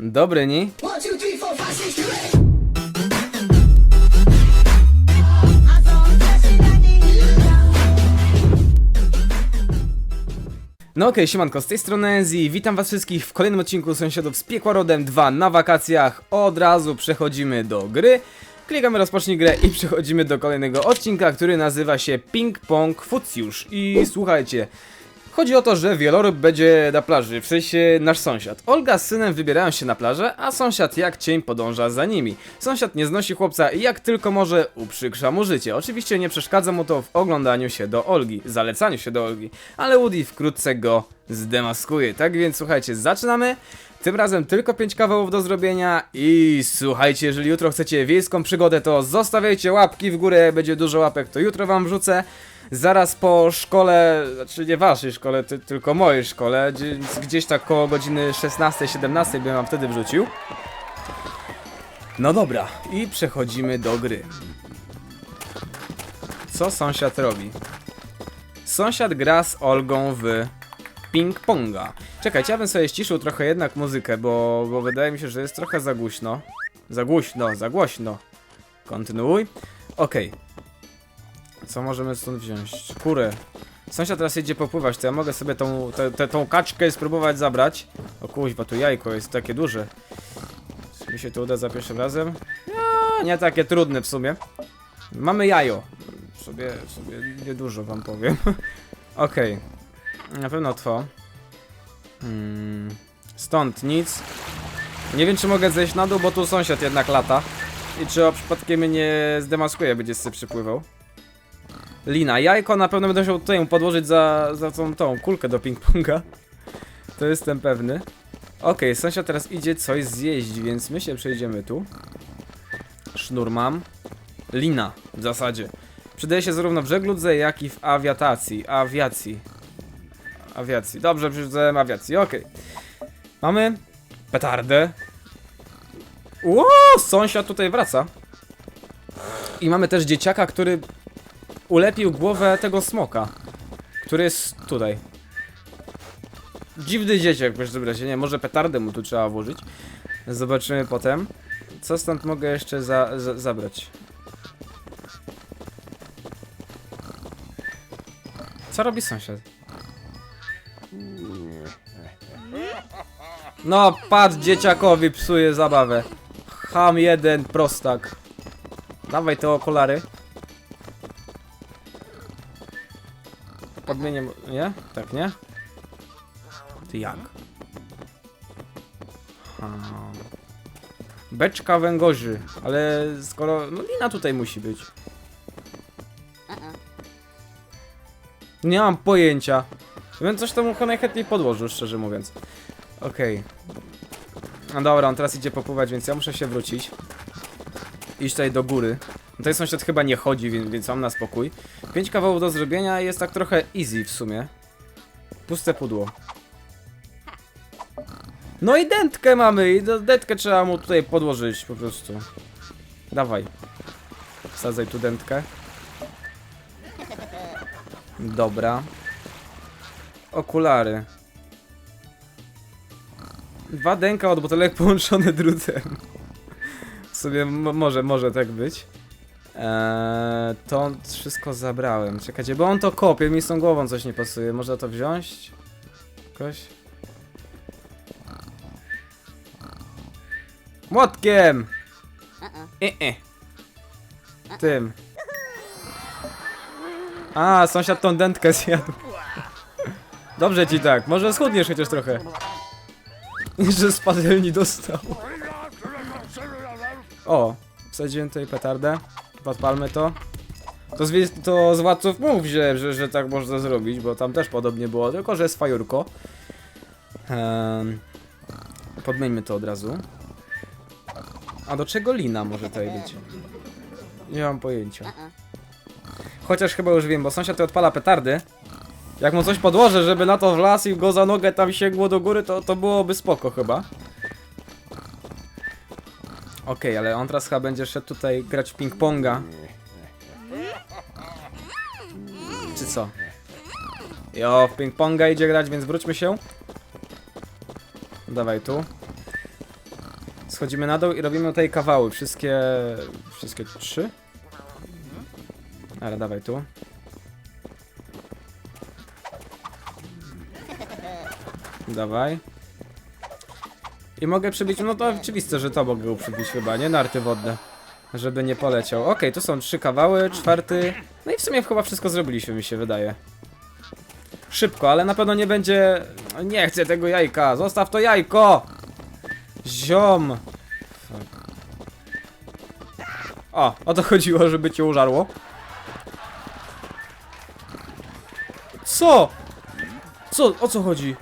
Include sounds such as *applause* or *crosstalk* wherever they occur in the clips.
Dobry, ni? No okej, siemanko, z tej strony Enzi, witam was wszystkich w kolejnym odcinku Sąsiadów z Piekła Rodem 2 na wakacjach. Od razu przechodzimy do gry, klikamy rozpocznij grę i przechodzimy do kolejnego odcinka, który nazywa się Ping Pong Fucjusz. I słuchajcie, chodzi o to, że wieloryb będzie na plaży, w sensie nasz sąsiad. Olga z synem wybierają się na plażę, a sąsiad jak cień podąża za nimi. Sąsiad nie znosi chłopca i jak tylko może uprzykrza mu życie. Oczywiście nie przeszkadza mu to w oglądaniu się do Olgi, zalecaniu się do Olgi, ale Woody wkrótce go zdemaskuje. Tak więc słuchajcie, zaczynamy. Tym razem tylko 5 kawałów do zrobienia i słuchajcie, jeżeli jutro chcecie wiejską przygodę, to zostawiajcie łapki w górę, będzie dużo łapek, to jutro wam wrzucę. Zaraz po szkole, znaczy nie waszej szkole, ty, tylko mojej szkole, gdzie, gdzieś tak koło godziny 16-17 bym wam wtedy wrzucił. No dobra, i przechodzimy do gry. Co sąsiad robi? Sąsiad gra z Olgą w ping-ponga. Czekajcie, ja bym sobie ściszył trochę jednak muzykę, bo, bo wydaje mi się, że jest trochę za głośno. Za głośno, za głośno. Kontynuuj. Okej. Co możemy stąd wziąć? Kurę. Sąsiad teraz jedzie popływać, to ja mogę sobie tą, tę- tę- tą kaczkę spróbować zabrać. O kuźwa, tu jajko jest takie duże. Czy mi się to uda za pierwszym razem? No, nie takie trudne w sumie. Mamy jajo. Sobie, sobie niedużo wam powiem. *laughs* Okej. Na pewno to. Hmm. Stąd nic. Nie wiem, czy mogę zejść na dół, bo tu sąsiad jednak lata. I czy o przypadkiem mnie nie zdemaskuje, będzie sobie przypływał. Lina. Jajko na pewno będę musiał tutaj podłożyć za, za tą, tą kulkę do ping-ponga. To jestem pewny. Okej, sąsiad teraz idzie coś zjeść, więc my się przejdziemy tu. Sznur mam. Lina, w zasadzie. Przydaje się zarówno w żegludze, jak i w awiatacji. Awiacji. Awiacji. Dobrze, przeczytałem awiacji, okej. Mamy petardę. Ło, sąsiad tutaj wraca. I mamy też dzieciaka, który ulepił głowę tego smoka, który jest tutaj. Dziwny dzieciak w każdym razie, nie, może petardę mu tu trzeba włożyć. Zobaczymy potem. Co stąd mogę jeszcze za, za, zabrać? Co robi sąsiad? No, patrz, dzieciakowi psuje zabawę. Ham jeden, prostak. Dawaj te okulary. Nie? Tak, nie? Ty jak? Beczka węgorzy, ale skoro... No lina tutaj musi być. Nie mam pojęcia. Więc coś temu chyba najchętniej podłożył, szczerze mówiąc. Okej. No dobra, on teraz idzie popływać, więc ja muszę się wrócić. Iść tutaj do góry. Tutaj sąsiad chyba nie chodzi, więc, więc mam na spokój. Pięć kawałów do zrobienia jest tak trochę easy w sumie. Puste pudło. No i dętkę mamy i dętkę trzeba mu tutaj podłożyć po prostu. Dawaj. Wsadzaj tu dętkę. Dobra. Okulary. Dwa dęka od butelek połączone drutem. W sumie mo- może, może tak być. Eee, to wszystko zabrałem. Czekajcie, bo on to kopie, mi z tą głową coś nie pasuje. Można to wziąć? Jakoś? Młotkiem! E -e. Tym. A, sąsiad tą dętkę zjadł. Dobrze ci tak, może schudniesz chociaż trochę. Że z patelni dostał. O, wsadziłem tutaj petardę. Podpalmy to. To z, to z władców mów, że, że, że tak można zrobić, bo tam też podobnie było, tylko że jest fajurko. Um, podmieńmy to od razu. A do czego lina może tutaj być? Nie mam pojęcia. Chociaż chyba już wiem, bo sąsiad tutaj odpala petardy. Jak mu coś podłożę, żeby na to wlazł i go za nogę tam sięgło do góry, to, to byłoby spoko chyba. Okej, ale on teraz chyba będzie szedł tutaj grać w ping-ponga. Czy co? Jo, w ping-ponga idzie grać, więc wróćmy się. Dawaj tu. schodzimy na dół i robimy tutaj kawały. Wszystkie... Wszystkie trzy? Ale dawaj tu. Dawaj. I mogę przybić, no to oczywiste, że to mogę go przybić chyba, nie? Narty wodne. Żeby nie poleciał. Okej, tu są trzy kawały, czwarty. No i w sumie chyba wszystko zrobiliśmy, mi się wydaje. Szybko, ale na pewno nie będzie... Nie chcę tego jajka, zostaw to jajko! Ziom! Fuck. O, o to chodziło, żeby cię użarło. Co? Co? O co chodzi?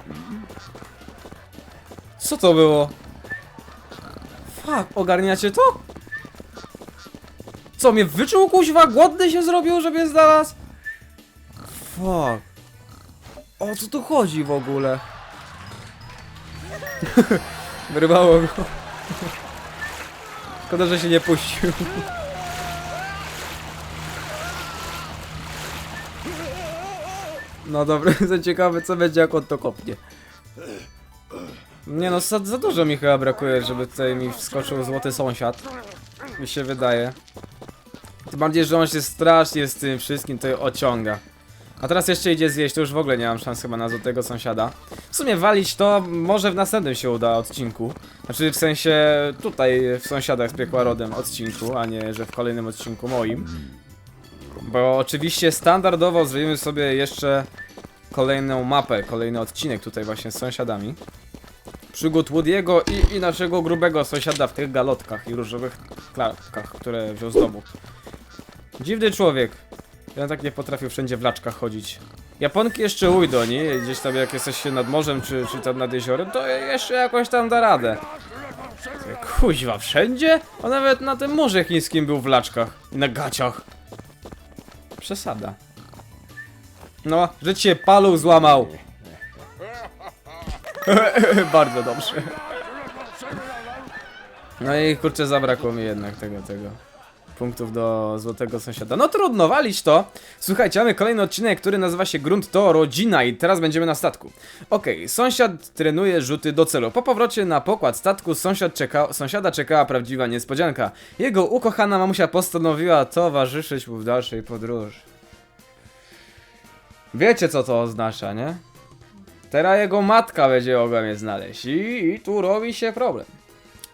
Co to było? Fuck, ogarniacie to? Co, mnie wyczuł kuźwa? Głodny się zrobił, żeby znalazł? Fuck. O co tu chodzi w ogóle? *laughs* Wyrwało go. *laughs* Szkoda, że się nie puścił. *laughs* No dobra, za ciekawe co będzie jak on to kopnie. Nie no, za, za dużo mi chyba brakuje, żeby tutaj mi wskoczył złoty sąsiad. Mi się wydaje. Tym bardziej, że on się strasznie z tym wszystkim tutaj ociąga. A teraz jeszcze idzie zjeść, to już w ogóle nie mam szans chyba na złotego sąsiada. W sumie walić to może w następnym się uda odcinku. Znaczy w sensie tutaj w sąsiadach z piekła rodem odcinku, a nie że w kolejnym odcinku moim. Bo oczywiście standardowo zrobimy sobie jeszcze kolejną mapę, kolejny odcinek tutaj właśnie z sąsiadami. Przygód Woody'ego i, i naszego grubego sąsiada w tych galotkach i różowych klapkach, które wziął z domu. Dziwny człowiek. Ja tak nie potrafił wszędzie w laczkach chodzić. Japonki jeszcze ujdą, nie? Gdzieś tam jak jesteście nad morzem, czy, czy tam nad jeziorem, to jeszcze jakoś tam da radę. Kuźwa, wszędzie? On nawet na tym morze chińskim był w laczkach i na gaciach. Przesada. No, życie palu złamał. *laughs* Bardzo dobrze. No i kurczę, zabrakło mi jednak tego, tego. Punktów do złotego sąsiada. No trudno, walić to. Słuchajcie, mamy kolejny odcinek, który nazywa się Grunt to rodzina i teraz będziemy na statku. Okej, sąsiad trenuje rzuty do celu. Po powrocie na pokład statku sąsiad czeka, sąsiada czekała prawdziwa niespodzianka. Jego ukochana mamusia postanowiła towarzyszyć mu w dalszej podróży. Wiecie co to oznacza, nie? Teraz jego matka będzie mogła mnie znaleźć i, i tu robi się problem.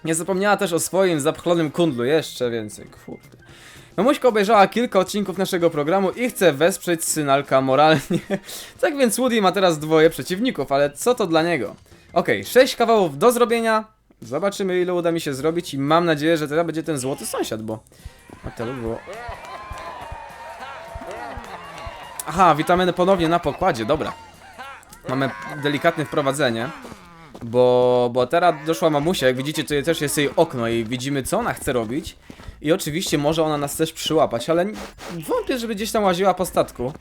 Nie zapomniała też o swoim zapchlonym kundlu, jeszcze więcej, kurde. Mamuśka obejrzała kilka odcinków naszego programu i chce wesprzeć synalka moralnie. *laughs* tak więc Woody ma teraz dwoje przeciwników, ale co to dla niego? Okej, sześć kawałów do zrobienia. Zobaczymy ile uda mi się zrobić i mam nadzieję, że teraz będzie ten złoty sąsiad, bo... A to by było... Aha, witamy ponownie na pokładzie, dobra. Mamy delikatne wprowadzenie. Bo, bo teraz doszła mamusia, jak widzicie tutaj też jest jej okno i widzimy co ona chce robić. I oczywiście może ona nas też przyłapać, ale wątpię, żeby gdzieś tam łaziła po statku.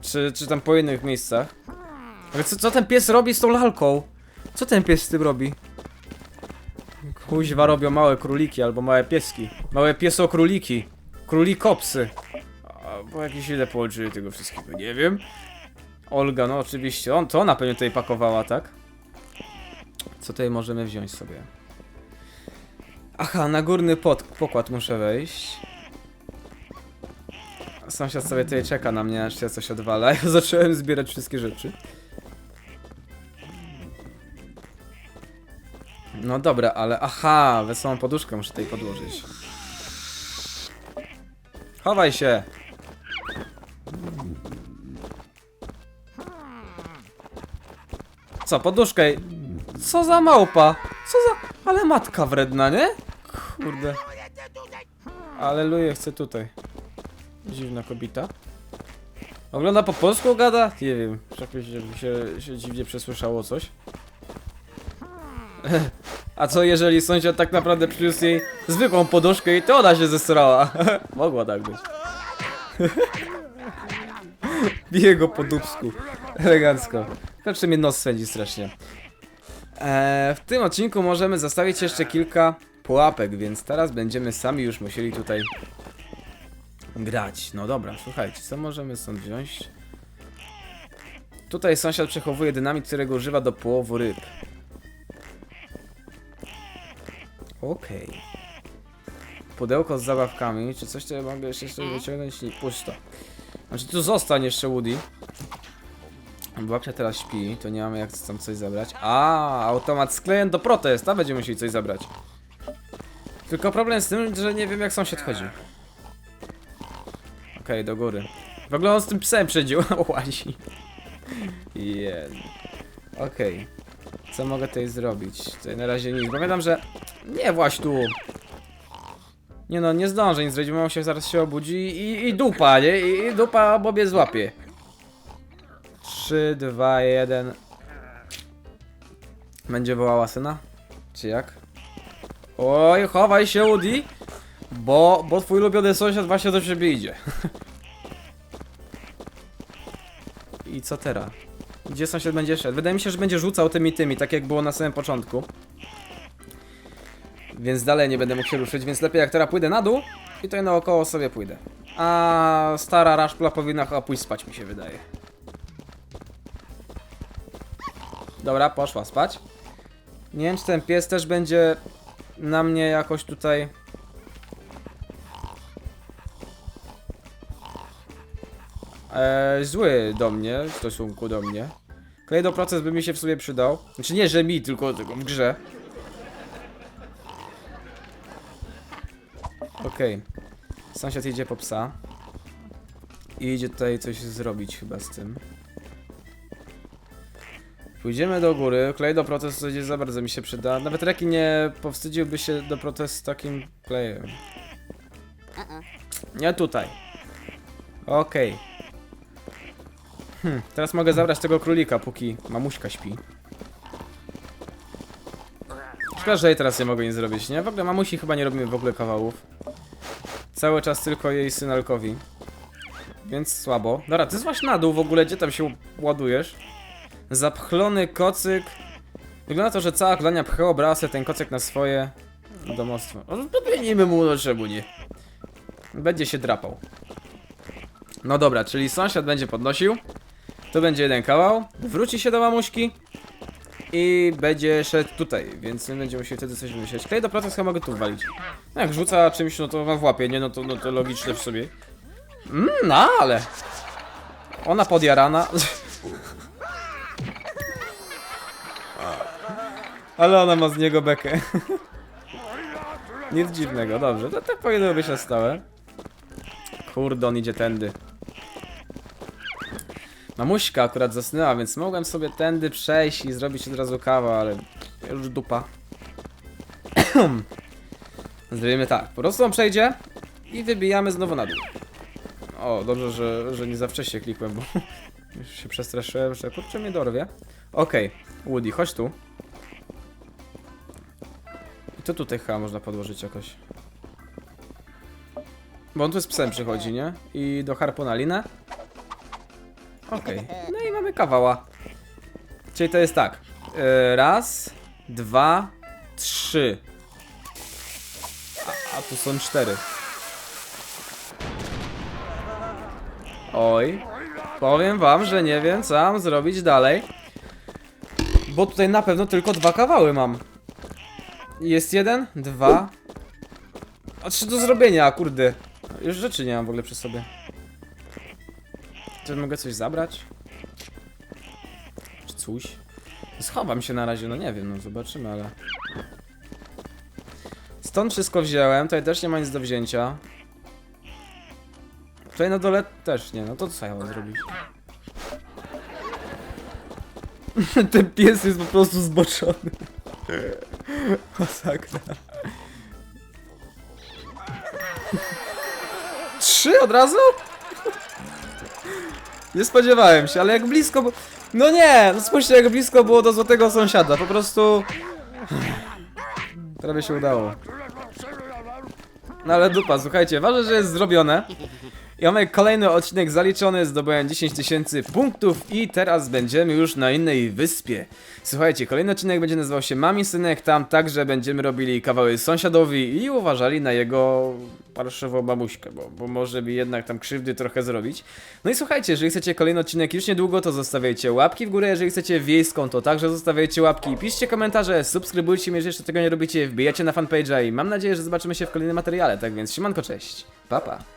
Czy, czy tam po innych miejscach. Ale co, co ten pies robi z tą lalką? Co ten pies z tym robi? Kuźwa robią małe króliki albo małe pieski. Małe piesokróliki. Królikopsy. Albo jakieś ile połączyli tego wszystkiego, nie wiem Olga, no oczywiście, on, to ona pewnie tutaj pakowała, tak? Co tutaj możemy wziąć sobie? Aha, na górny pod, pokład muszę wejść. Sąsiad sobie tutaj czeka na mnie, aż ja coś odwala. *laughs* Ja zacząłem zbierać wszystkie rzeczy. No dobra, ale aha, wesołą poduszkę muszę tutaj podłożyć. Chowaj się! Co, poduszkę? Co za małpa? Co za... Ale matka wredna, nie? Kurde. Aleluję, chcę tutaj. Dziwna kobieta. Ogląda po polsku gada? Nie wiem, jakoś się, się dziwnie przesłyszało coś. *laughs* A co jeżeli sąsiad tak naprawdę przyniósł jej zwykłą poduszkę i to ona się zesrała? *laughs* Mogła tak być. *laughs* Bije go po dubsku. Elegancko. Znaczy mnie nos swędzi strasznie. Eee, w tym odcinku możemy zostawić jeszcze kilka pułapek, więc teraz będziemy sami już musieli tutaj grać. No dobra, słuchajcie, co możemy stąd wziąć? Tutaj sąsiad przechowuje dynamit, którego używa do połowu ryb. Okej. Pudełko z zabawkami. Czy coś tutaj mogę jeszcze coś wyciągnąć? Nie, pusto. Znaczy tu zostań jeszcze Woody. Babcia teraz śpi, to nie mamy jak tam coś zabrać. A, automat sklejen do protest, a będziemy musieli coś zabrać. Tylko problem z tym, że nie wiem jak sąsiad chodzi. Okej, do góry. W ogóle on z tym psem wszędzie łazi. Jed. Okej. Co mogę tutaj zrobić? Tutaj na razie nic. Pamiętam, że... Nie właśnie tu. Nie no, nie zdążę nic zrobić, bo on się zaraz się obudzi i, i dupa, nie? I, i dupa Bobie złapie. 3, 2, 1. Będzie wołała syna? Czy jak? Oj, chowaj się, Woody! Bo, bo twój ulubiony sąsiad właśnie do ciebie idzie. *laughs* I co teraz? Gdzie sąsiad będzie szedł? Wydaje mi się, że będzie rzucał tymi tymi, tak jak było na samym początku. Więc dalej nie będę mógł się ruszyć, więc lepiej jak teraz pójdę na dół i tutaj naokoło sobie pójdę. A stara raszpla powinna chyba pójść spać, mi się wydaje. Dobra, poszła spać. Nie wiem, czy ten pies też będzie na mnie jakoś tutaj... E, zły do mnie, w stosunku do mnie. Kolejny proces by mi się w sobie przydał. Znaczy nie, że mi, tylko, tylko w grze. Okej. Sąsiad idzie po psa. I idzie tutaj coś zrobić chyba z tym. Pójdziemy do góry. Klej do protestu gdzie za bardzo mi się przyda. Nawet Reki nie powstydziłby się do protestu z takim klejem. Nie tutaj. Okej. Hmm, teraz mogę zabrać tego królika, póki mamuśka śpi. Szkoda, że jej teraz nie mogę nic zrobić, nie? W ogóle mamusi chyba nie robimy w ogóle kawałów. Cały czas tylko jej synalkowi. Więc słabo. Dobra, ty właśnie na dół w ogóle, gdzie tam się ładujesz? Zapchlony kocyk. Wygląda to, że cała klania pchała brasę ten kocyk na swoje domostwo. No, Podmienimy mu, no czemu nie? Będzie się drapał. No dobra, czyli sąsiad będzie podnosił. To będzie jeden kawał. Wróci się do mamuśki. I będzie szedł tutaj, więc my będziemy musieli wtedy coś wymyśleć. Klej do proces chyba mogę tu walić. No jak rzuca czymś, no to ma w łapie, nie? No to, no to logiczne w sobie. Mmm, no ale... Ona podjarana. *laughs* Ale ona ma z niego bekę. Nic dziwnego, dobrze. To tak powinno być na stałe. Kurde, on idzie tędy. Mamuśka akurat zasnęła, więc mogłem sobie tędy przejść i zrobić od razu kawę, ale już dupa. *clears throat* Zrobimy tak, po prostu on przejdzie i wybijamy znowu na dół. O, dobrze, że, że nie za wcześnie klikłem, bo *laughs* już się przestraszyłem, że kurczę mnie dorwie. Okej, Woody, chodź tu. To tutaj chyba można podłożyć jakoś. Bo on tu z psem przychodzi, nie? I do harpona linę. Okej, no i mamy kawała. Czyli to jest tak. Yy, raz, dwa, trzy. A, a tu są cztery. Oj. Powiem wam, że nie wiem co mam zrobić dalej. Bo tutaj na pewno tylko dwa kawały mam. Jest jeden, dwa. A trzy do zrobienia, kurde. Już rzeczy nie mam w ogóle przy sobie. Czy mogę coś zabrać? Czy coś? Schowam się na razie, no nie wiem, no zobaczymy, ale... Stąd wszystko wziąłem, tutaj też nie ma nic do wzięcia. Tutaj na dole też nie, no to co ja mam zrobić? *laughs* Ten pies jest po prostu zboczony. *laughs* Masakra. Trzy od razu? Nie spodziewałem się, ale jak blisko było... No nie, no spójrzcie jak blisko było do złotego sąsiada, po prostu... Prawie się udało. No ale dupa, słuchajcie, ważne, że jest zrobione. I mamy kolejny odcinek zaliczony, zdobyłem 10 tysięcy punktów i teraz będziemy już na innej wyspie. Słuchajcie, kolejny odcinek będzie nazywał się Mami Synek, tam także będziemy robili kawały sąsiadowi i uważali na jego parszywą babuśkę, bo, bo może mi jednak tam krzywdy trochę zrobić. No i słuchajcie, jeżeli chcecie kolejny odcinek już niedługo, to zostawiajcie łapki w górę, jeżeli chcecie wiejską, to także zostawiajcie łapki, piszcie komentarze, subskrybujcie mnie, jeżeli jeszcze tego nie robicie, wbijacie na fanpage'a i mam nadzieję, że zobaczymy się w kolejnym materiale, tak więc siemanko, cześć, pa pa.